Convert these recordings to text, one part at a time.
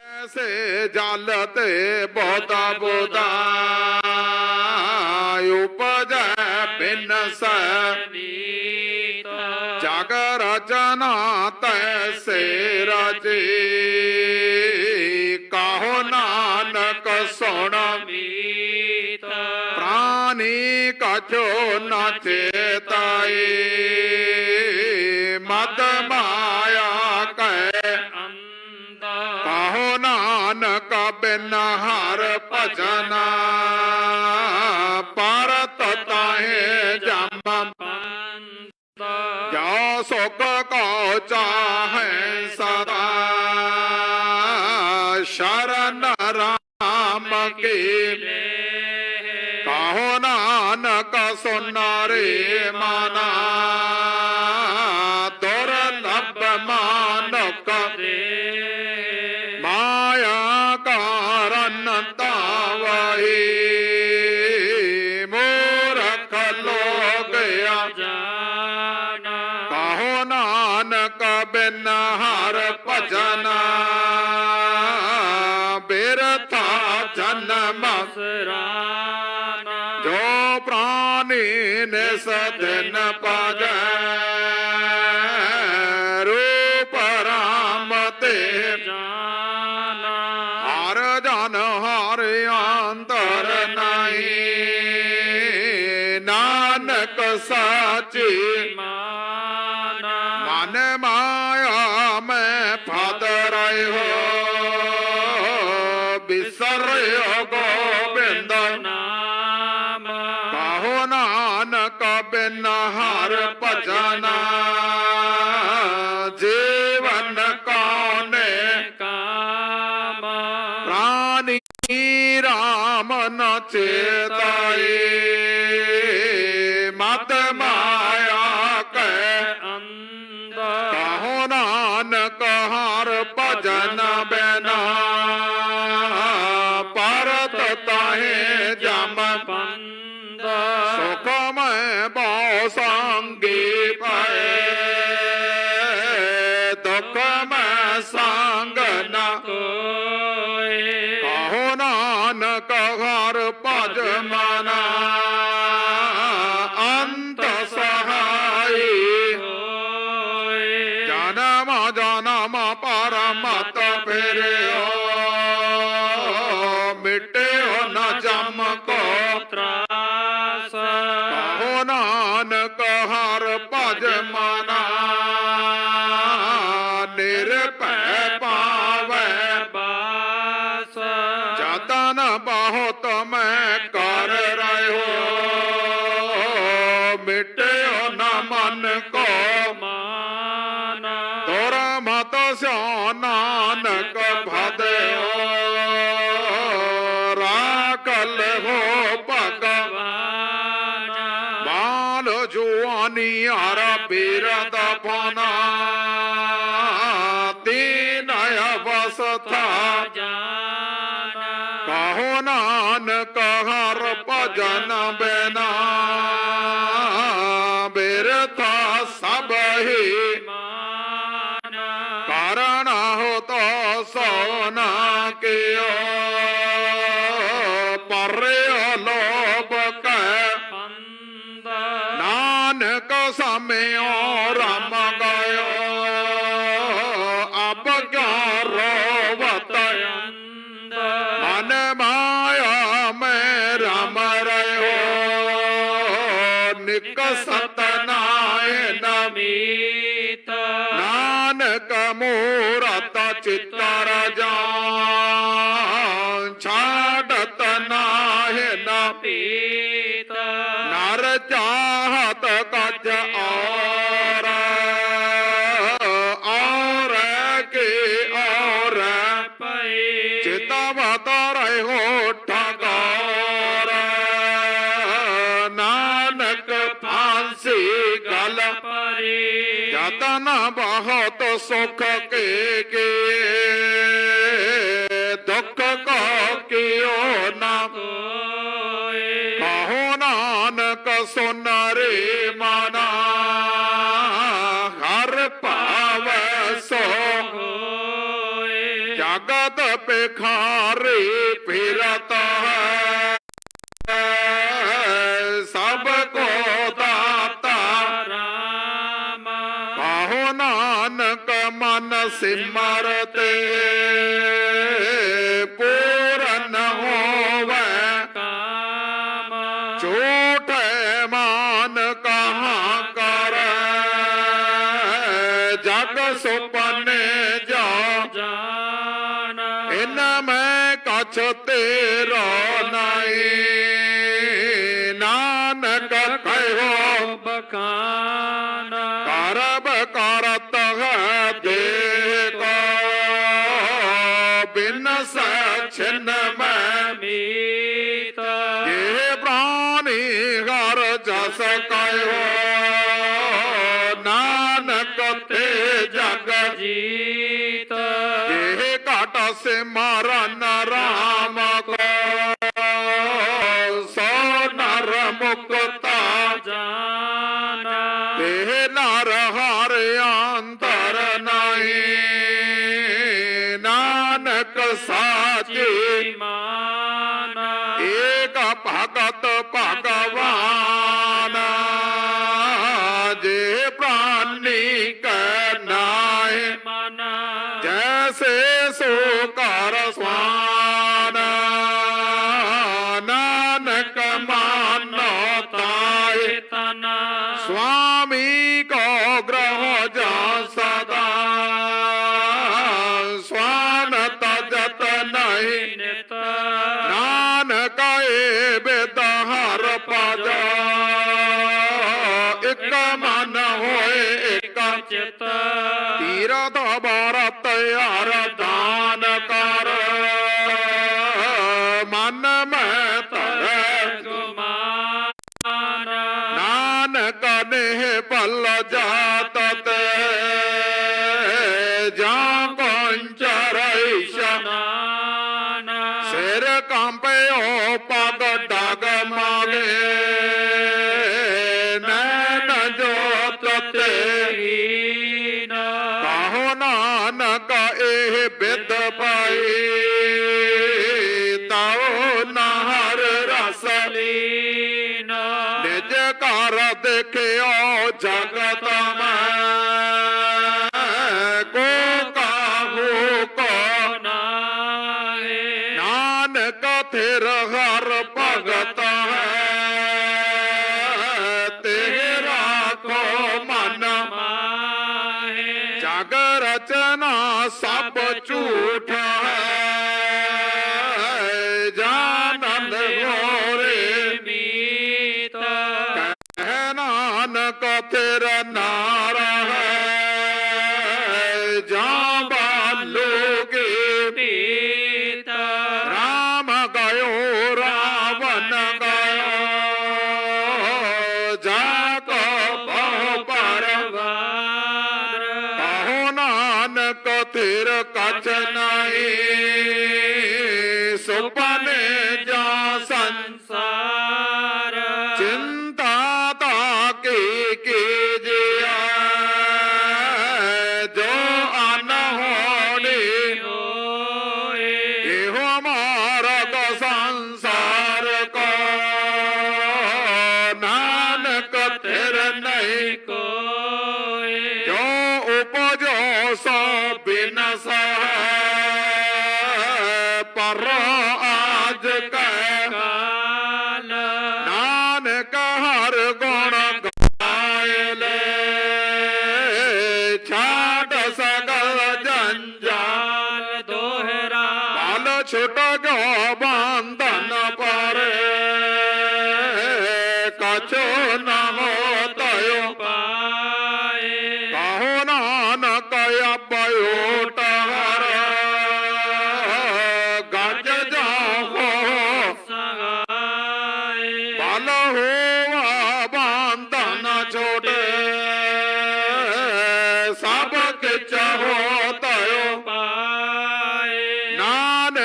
ਐਸੇ ਜਲ ਤੇ ਬਹੁਤਾ ਬੋਦਾ, ਉਪਜੈ ਬਿਨ ਸੈ ਜਗ ਰਚਨਾ ਤੈਸੇ ਰਚੇ ਕਾਹੋ ਨਾਨਕ ਸੁਣ ਪ੍ਰਾਨੀ ਕਛੋ ਨ ਚੇਤਾਏ ਮਦ ਬਿਨ ਹਰ ਭਜਨ। ਪਰਤ ਤਾਹੇ ਜਮ। ਜੋ ਸੁਖ ਕੋ ਚਾਹੈ ਸਦਾ। ਸ਼ਰਨ ਰਾਮ ਕੀ ਕਾਹੋ ਨਾਨਕ ਸੁਨਾਰੇ ਮਾਨਾ। ਭਜਨ ਬਿਰਥਾ ਜਨਮ ਜੋ ਪ੍ਰਾਨੀ ਨਿਸ ਦਿਨ ਪਾਜੈ, ਰੂਪ ਰਾਮ ਤੇ ਹਰ ਜਨ ਹਰ ਅੰਤਰ ਨਹੀਂ, ਨਾਨਕ ਸਾਚੀ ਹਰ ਭਜਨ ਜੀਵਨ ਕੌਨੇ ਪ੍ਰਾਨੀ ਰਾਮ ਨ ਚੇਤਾਏ ਮਤ ਮਾਇਆ ਕੈ। ਕਾਹੋ ਨਾਨਕ ਹਰ ਭਜਨ ਬਿਨਾ ਨਿਰਭੈ ਪਾਵੈ ਜਤਨ ਬਹੁਤ ਮੈਂ ਕਰ ਰਹਿਓ ਮਿਟਿਓ ਨ ਮਨ ਕੋ। ਤੋਰ ਮਤ ਸਿਓ ਨਾਨਕ ਭਦਿਓ ਰਾਕਲ ਹੋ ਭਗਵਾਨ। ਬਾਲ ਜੁਆਨੀ ਹਰ ਪੀਰਤ ਪਨਾ ਭਜਨ ਬਿਨਾ ਬਿਰਥਾ ਸਭ ਹੀ ਕਾਰਣ ਹੋ ਤੋ ਸੋਨਾ ਕਿਓ ਪਰਿਓ ਲੋਭ ਕੈ। ਨਾਨਕ ਸਮਿਓ ਰਮ। ਮੂਰਤ ਚਿਤਰ ਜਾਨ ਛਾੜਤ ਨਾਹਿ ਨ ਨਰ ਚਾਹਤ ਕਜ ਔਰ ਔਰ ਕੇ ਔਰ ਚਿਤਵ ਜਤਨ ਬਹੁਤ ਸੁਖ ਕੇ ਕੇ। ਦੁੱਖ ਕੋ ਕਿਓ ਨਾ ਕਹੋ ਨਾਨਕ ਸੁਨ ਰੇ ਮਾਨਾ। ਹਰ ਭਾਵ ਸੋ ਜਗਤ ਪਿਖਾਰੇ ਫਿਰਤ ਹੈ। ਮਨ ਸਿਮਰਤੇ ਪੂਰਨ ਹੋਵੇ। ਕਾਮ। ਝੂਠੇ ਮਾਨ ਕਹਾਂ ਕਰ। ਜਗ ਸੁਪਨੇ ਜਾ। ਜਾਨ। ਇਨ ਮੈਂ ਕਛ ਤੇਰਾ ਨਹੀਂ ਨਾਨਕ ਕਹਿਓ ਬਖਾਨ। ਸਚਨ ਮੈਂ ਮੀਤ। ਇਹ ਪ੍ਰਾਨੀ ਹਰ ਜਸ ਕਹਿਓ ਨਾਨਕ ਤੇ ਜਗ ਜੀਤ। ਇਹ ਘਟ ਸਿਮਰਨ ਜੈਸੇ ਸੋ ਕਰ ਸਵਾਨ ਨਾਨਕ ਮਾਨੋ ਤਾਏ ਤਨ ਸੁਆਮੀ ਕੋ ਗ੍ਰਹ ਜਾ ਸਦਾ ਸਵਾਨ ਤਜਤ ਨਹੀਂ ਭਲ ਜਾਤ ਤੇ ਜਾਂ ਪੰਚਰਈਸ਼ ਨਾਨ ਸਿਰ ਕੰਪਿਓ ਪਗ ਡਗ ਮਾਗੇ ਨੈਣ ਜੋਤ ਤੇ ਹੀਨ ਕਾਹੋ ਨਾਨਕ ਇਹ ਬਿਦ ਪਾਈ ਦੇਖਿਓ ਜਗਤ ਮੈਂ ਕੋ ਕਾਹੂ ਕੋ ਨਾਏ ਨਾਨਕ ਥਿਰ ਹਰ ਭਗਤ ਹੈ। ਤੇਰਾ ਕੋ ਮਨ ਮਾਹੇ। ਜਗ ਰਚਨਾ ਸਭ ਝੂਠ ਹੈ। ਤੇਰਾ ਨਾਰ ਹੈ। ਜਾਂ ਬਾਲੋਗੇ ਪੀਤ। ਰਾਮ ਗਇਓ ਰਾਵਨ ਗਇਓ। ਜਾ ਕੋ ਬਹੁ ਪਰ ਵਾਰ ਕਹੋ ਨਾਨਕ ਤੇਰ ਕਛ ਨਹੀਂ। Música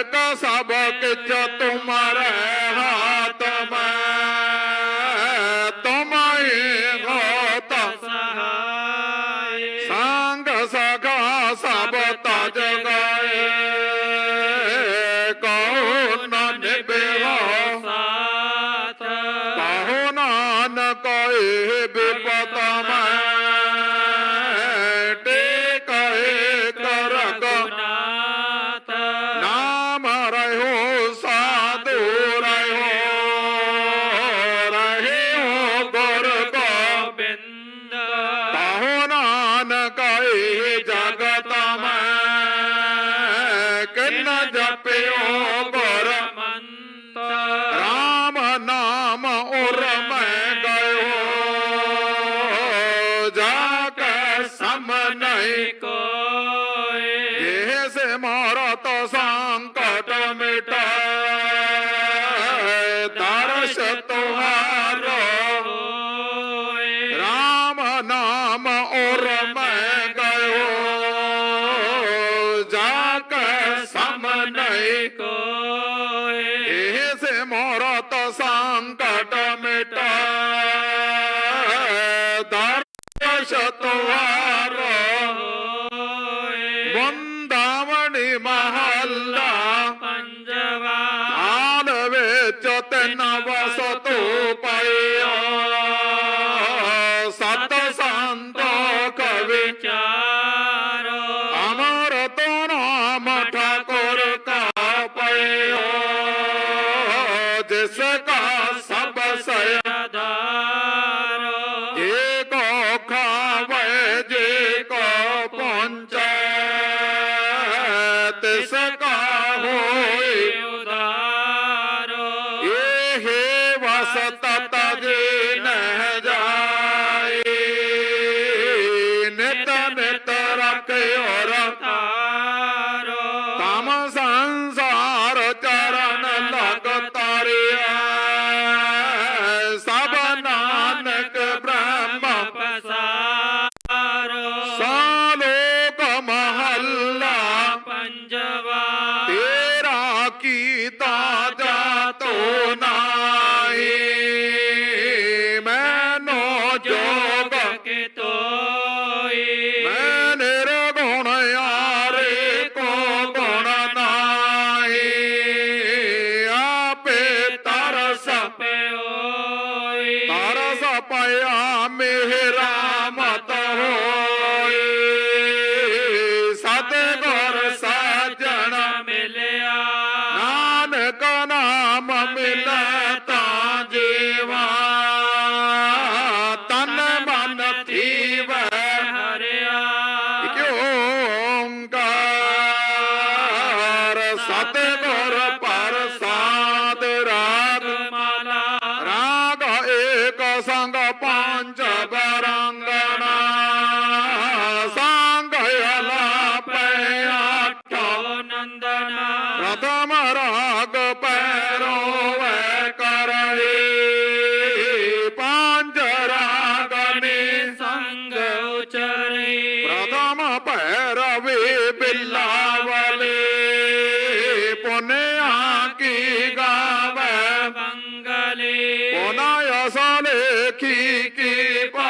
कहता सब किच तुम्हारे हाथ में तुम्हें होत संग सगा सब तज गए कौन निबेहो कहो नान कोई विपत में ਇਹਨਾਂ ਜਾਪਿਓ ತಮ ಸಂಸಾರ ಚರಣ ಲಗತಾರಿಯ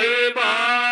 সাহেবা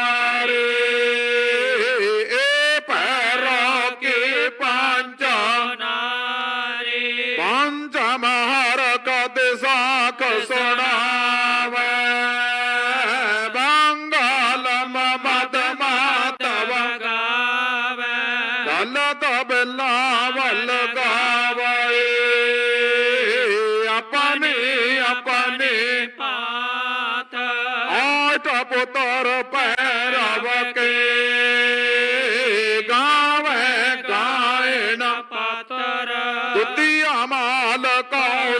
ਬੁੱਧੀ ਹਮਾਲ ਕਉ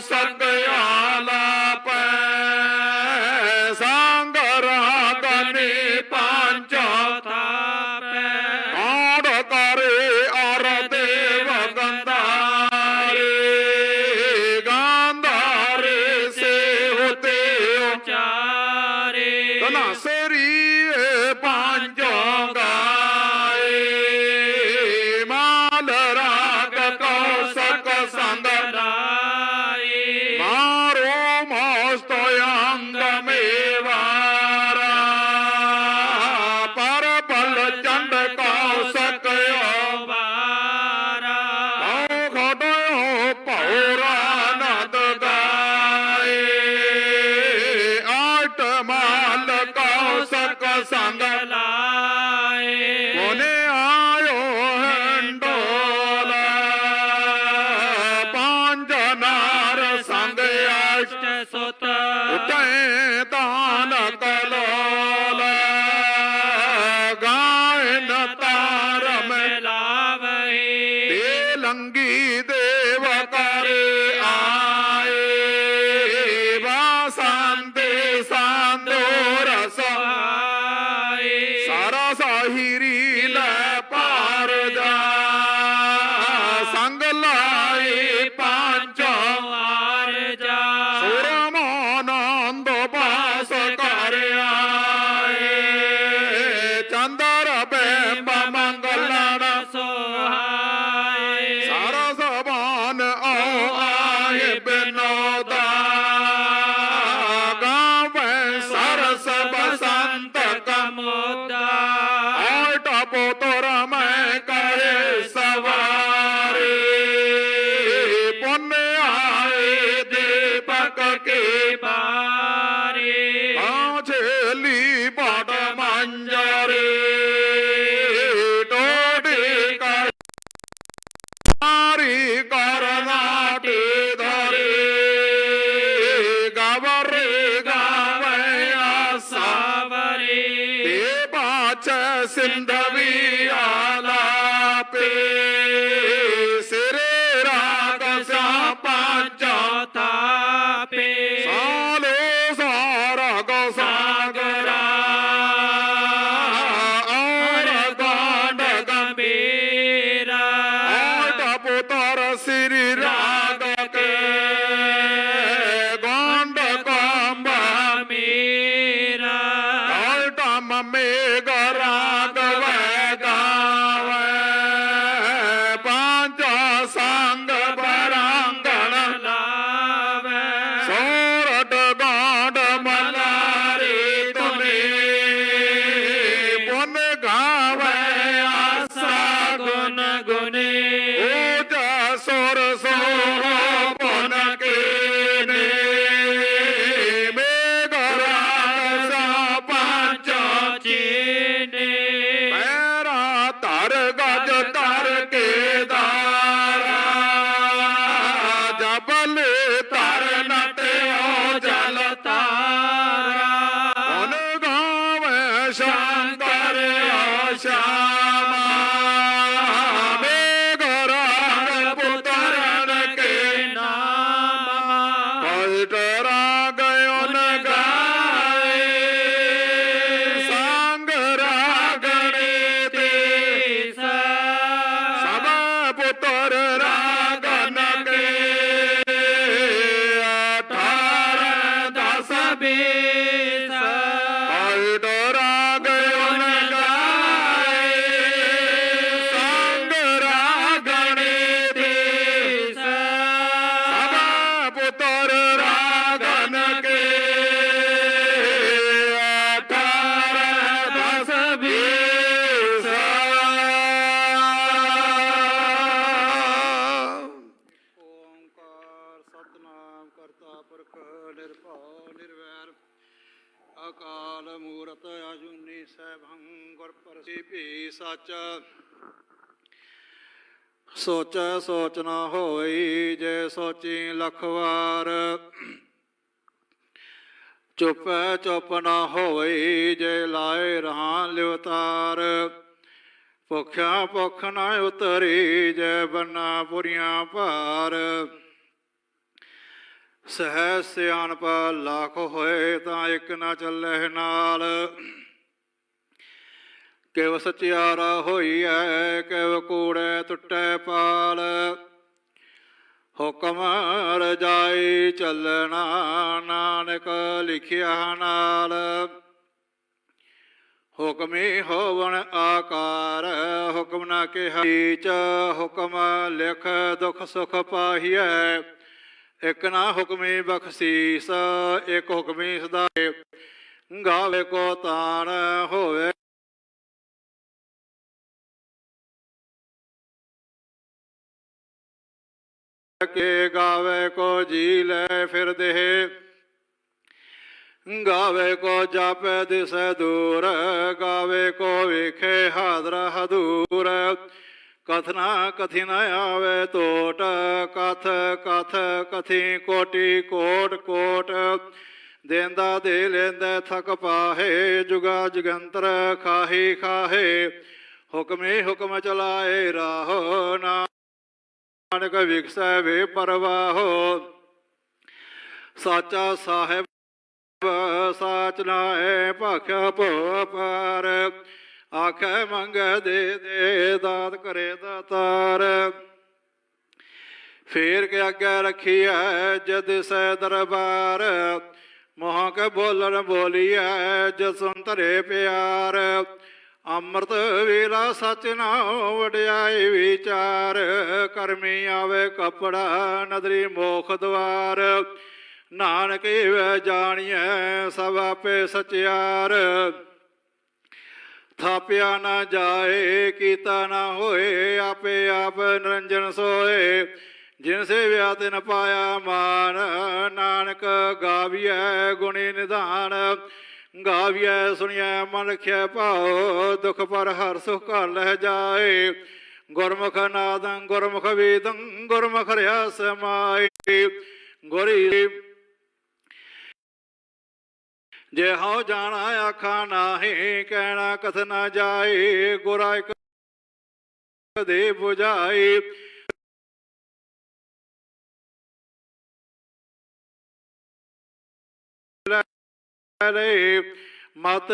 செந்தவியாலாப்பே ਕਰਤਾ ਪੁਰਖ ਨਿਰਭਉ ਨਿਰਵੈਰ, ਅਕਾਲ ਮੂਰਤ ਅਜੂਨੀ ਸੈਭੰ ਗੁਰ ਪ੍ਰਸਿਪੀ ਸਚ। ਸੋਚੈ ਸੋਚ ਨਾ ਹੋਈ ਜੇ ਸੋਚੀ ਲਖ ਵਾਰ ਚੁੱਪੈ ਚੁੱਪ ਨਾ ਹੋਈ ਜੇ ਲਾਏ ਰਹਾ ਲਿਵਤਾਰ। ਭੁੱਖਿਆ ਭੁੱਖ ਨਾ ਉਤਰੀ ਜੈ ਬੰਨਾ ਪੁਰੀਆਂ ਭਾਰ। ਸਹਿ ਸਿਆਣਪ ਲੱਖ ਹੋਏ ਤਾਂ ਇੱਕ ਨਾ ਚੱਲੇ ਨਾਲ। ਕਿਵ ਸਚਿਆਰਾ ਹੋਈ ਐ ਕਿਵ ਕੂੜੇ ਟੁੱਟੇ ਪਾਲ। ਹੁਕਮ ਰਜਾਈ ਚੱਲਣਾ, ਨਾਨਕ ਲਿਖਿਆ ਨਾਲ। ਹੁਕਮੇ ਹੋਵਣ ਆਕਾਰ, ਹੁਕਮ ਨਾ ਕਿਹਾ ਚ ਹੁਕਮ ਲਿਖ ਦੁਖ ਸੁਖ ਪਾਹੀਐ। ਇਕ ਨਾ ਹੁਕਮੇ ਬਖਸ਼ੀਸ, ਇਕ ਹੁਕਮੇ ਸਦਾ ਗਾਵੇ ਕੋ ਤਾਣ ਹੋਵੇ। ਕੇ ਗਾਵੇ ਕੋ ਜੀ ਲੈ ਫਿਰ ਫਿਰਦੇ ਗਾਵੇ ਕੋ ਜਾਪੈ ਦਿਸੈ ਦੂਰ, ਗਾਵੇ ਕੋ ਵੇਖੇ ਹਾਜ਼ਰ ਹਦੂਰ। ਕਥਨਾ ਕਥਿ ਨ ਆਵੇ ਟੋਟ ਕਥ ਕਥ ਕਥੀ ਕੋਟੀ ਕੋਟ ਕੋਟ। ਦੇਂਦਾ ਦੇ ਲੈਂਦਾ ਥਕ ਪਾਹੇ, ਜੁਗਾ ਜਗੰਤਰ ਖਾਹੀ ਖਾਹੇ। ਹੁਕਮੇ ਹੁਕਮ ਚਲਾਏ ਰਾਹੋ, ਨਾਨਕ ਵਿਖਸੈ ਵੇ ਪਰਵਾਹੋ। ਸਾਚਾ ਸਾਹਿਬ, ਸਾਚ ਨਾਏ ਭਾਖਿਆ ਭੋ ਪਰ ਆਖੇ ਮੰਗੈ ਦੇ ਦੇ ਦਾਤ ਕਰੇ ਦਾਤਾਰ ਫੇਰ ਕੇ ਅੱਗੇ ਰੱਖੀਐ ਜਦ ਸੈ ਦਰਬਾਰ। ਮੋਹ ਕੇ ਬੋਲਣ ਬੋਲੀਐ ਜਸੁਨ ਧਰੇ ਪਿਆਰ। ਅੰਮ੍ਰਿਤ ਵੇਲਾ ਸਚ ਨਾ ਵਡਿਆਈ ਵਿਚਾਰ। ਕਰਮੀ ਆਵੇ ਕਪੜਾ ਨਦਰੀ ਮੋਖ ਦਵਾਰ। ਨਾਨਕ ਵੇ ਜਾਣੀਐ ਸਭ ਆਪੇ ਸਚਿਆਰ। ਥਾਪਿਆ ਨਾ ਜਾਏ, ਕੀਤਾ ਨਾ ਹੋਏ, ਆਪੇ ਆਪ ਨਿਰੰਜਨ ਸੋਏ। ਜਿਨ ਸੇਵਿਆ ਤਿਨ ਪਾਇਆ ਮਾਨ, ਨਾਨਕ ਗਾਵੀਐ ਗੁਣੀ ਨਿਧਾਨ। ਗਾਵੀਐ ਸੁਣੀਐ ਮਨ ਰਖਿਆ ਭਾਉ, ਦੁਖ ਪਰ ਹਰ ਸੁਖ ਘਰ ਲਹਿ ਜਾਏ। ਗੁਰਮੁਖ ਨਾਦੰ ਗੁਰਮੁਖ ਵੇਦੰ, ਗੁਰਮੁਖ ਰਿਆ ਸਮਾਈ ਗੁਰੀ ਜੇ ਹਉ ਜਾਣਾ ਆਖਾ ਨਾਹੀ, ਕਹਿਣਾ ਕਥ ਨਾ ਜਾਏ, ਗੁਰਾ ਇਕ ਦੇ 부ਝਾਈ ਲੈ, ਮਤ